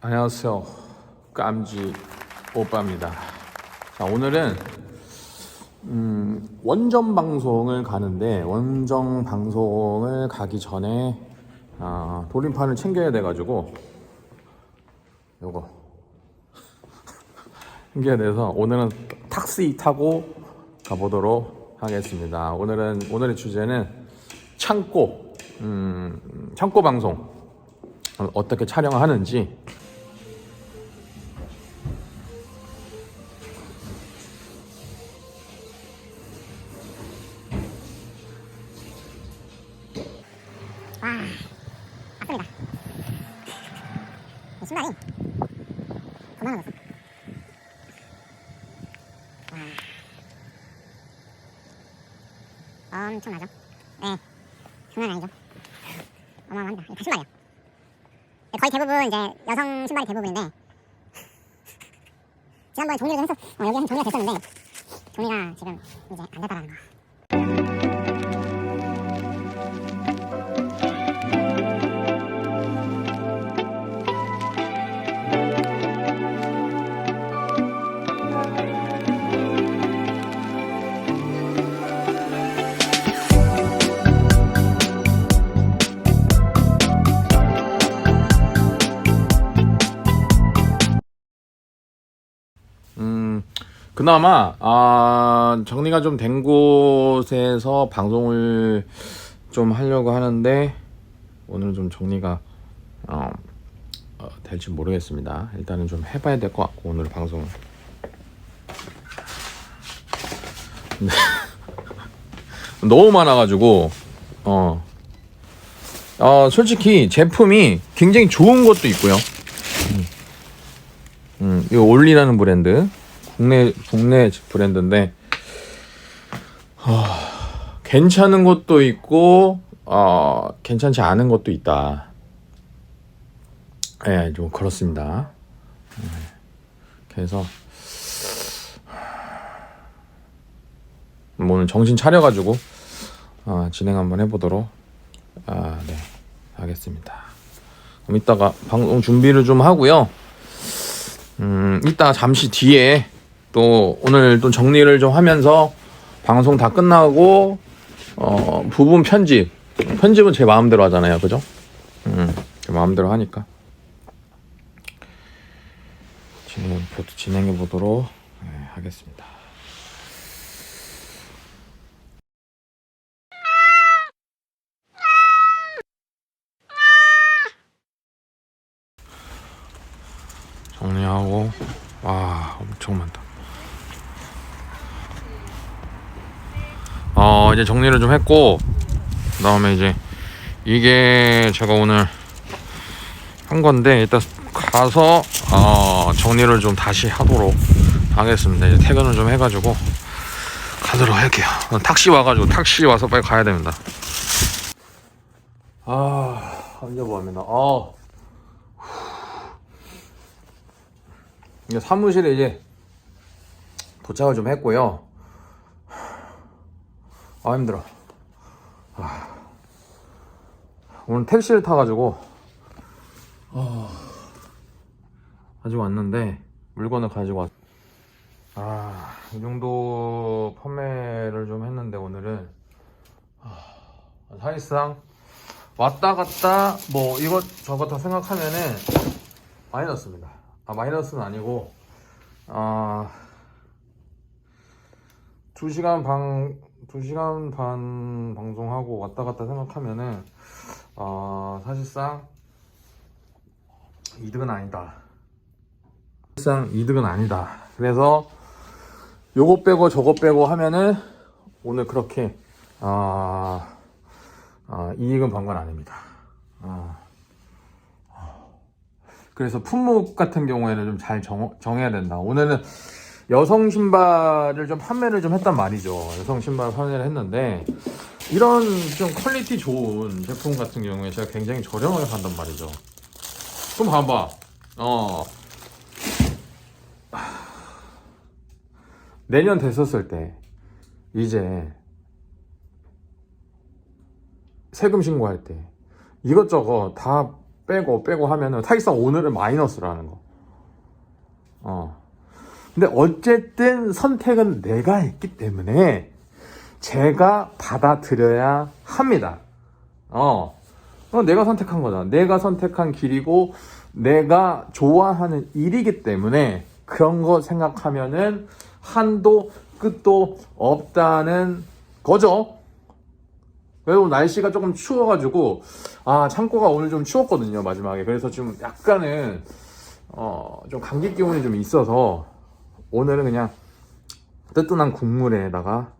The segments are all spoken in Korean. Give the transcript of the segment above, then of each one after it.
안녕하세요. 깜지 오빠입니다. 자, 오늘은 음, 원정 방송을 가는데 원정 방송을 가기 전에 아, 돌림판을 챙겨야 돼 가지고 요거 챙겨야 돼서 오늘은 탁시 타고 가보도록 하겠습니다. 오늘은 오늘의 주제는 창고 음, 창고 방송 어떻게 촬영을 하는지 신발이 그만하겠어. 와. 엄청나죠? 네. 장난 아니죠? 어마어마합니다. 다 신발이에요. 거의 대부분 이제 여성 신발이 대부분인데 지난번에 정리를 좀 해서 어, 여기 한 정리가 됐었는데 정리가 지금 이제 안 됐다라는 거. 그나마 아, 정리가 좀 된 곳에서 방송을 좀 하려고 하는데 오늘은 좀 정리가 어, 어, 될지 모르겠습니다. 일단은 좀 해봐야 될 것 같고 오늘 방송은. 네. 너무 많아가지고 어, 어 솔직히 제품이 굉장히 좋은 것도 있고요. 음, 이 올리라는 브랜드 국내 국내 브랜드인데 하, 괜찮은 것도 있고 어, 괜찮지 않은 것도 있다. 예, 좀 그렇습니다. 예, 그래서 뭐 오늘 정신 차려가지고 어, 진행 한번 해보도록 아, 네, 하겠습니다. 그럼 이따가 방송 준비를 좀 하고요. 음, 이따 잠시 뒤에 또 오늘 또 정리를 좀 하면서 방송 다 끝나고 어, 부분 편집 편집은 제 마음대로 하잖아요, 그죠? 음, 제 마음대로 하니까 진행 진행해 보도록 네, 하겠습니다. 정리하고 와 엄청 많다. 어 이제 정리를 좀 했고 그 다음에 이제 이게 제가 오늘 한 건데 일단 가서 어, 정리를 좀 다시 하도록 하겠습니다. 이제 퇴근을 좀 해가지고 가도록 할게요. 탁시 와가지고 탁시 와서 빨리 가야 됩니다. 아 앉아보합니다. 아. 이제 사무실에 이제 도착을 좀 했고요. 아 힘들어. 아. 오늘 택시를 타가지고 아, 가지고 왔는데 물건을 가지고 왔. 아, 이 정도 판매를 좀 했는데 오늘은 아, 사실상 왔다 갔다 뭐 이것 저것 다 생각하면은 마이너스입니다. 아 마이너스는 아니고 아 2시간 반 2시간 반 방송하고 왔다 갔다 생각하면은 아 사실상 이득은 아니다. 사실상 이득은 아니다. 그래서 요거 빼고 저거 빼고 하면은 오늘 그렇게 아, 아 이익은 번 건 아닙니다. 아. 그래서 품목 같은 경우에는 좀 잘 정해야 된다. 오늘은 여성 신발을 좀 판매를 좀 했단 말이죠. 여성 신발 판매를 했는데 이런 좀 퀄리티 좋은 제품 같은 경우에 제가 굉장히 저렴하게 판단 말이죠. 좀 봐봐. 어. 내년 됐었을 때 이제 세금 신고할 때 이것저것 다 빼고 빼고 하면은 사실상 오늘은 마이너스라는 거. 어. 근데 어쨌든 선택은 내가 했기 때문에 제가 받아들여야 합니다. 어. 어, 내가 선택한 거잖아. 내가 선택한 길이고 내가 좋아하는 일이기 때문에 그런 거 생각하면은 한도 끝도 없다는 거죠. 그리고 날씨가 조금 추워가지고 아 창고가 오늘 좀 추웠거든요 마지막에 그래서 좀 약간은 어 좀 감기 기운이 좀 있어서 오늘은 그냥 뜨뜻한 국물에다가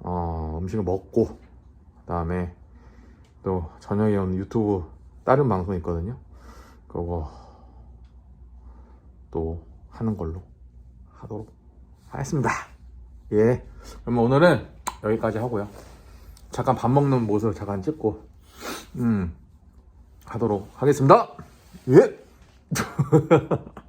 어 음식을 먹고 그 다음에 또 저녁에 오는 유튜브 다른 방송 있거든요 그거 또 하는 걸로 하도록 하겠습니다 예 그러면 오늘은 여기까지 하고요 잠깐 밥 먹는 모습 잠깐 찍고 음 하도록 하겠습니다. 예.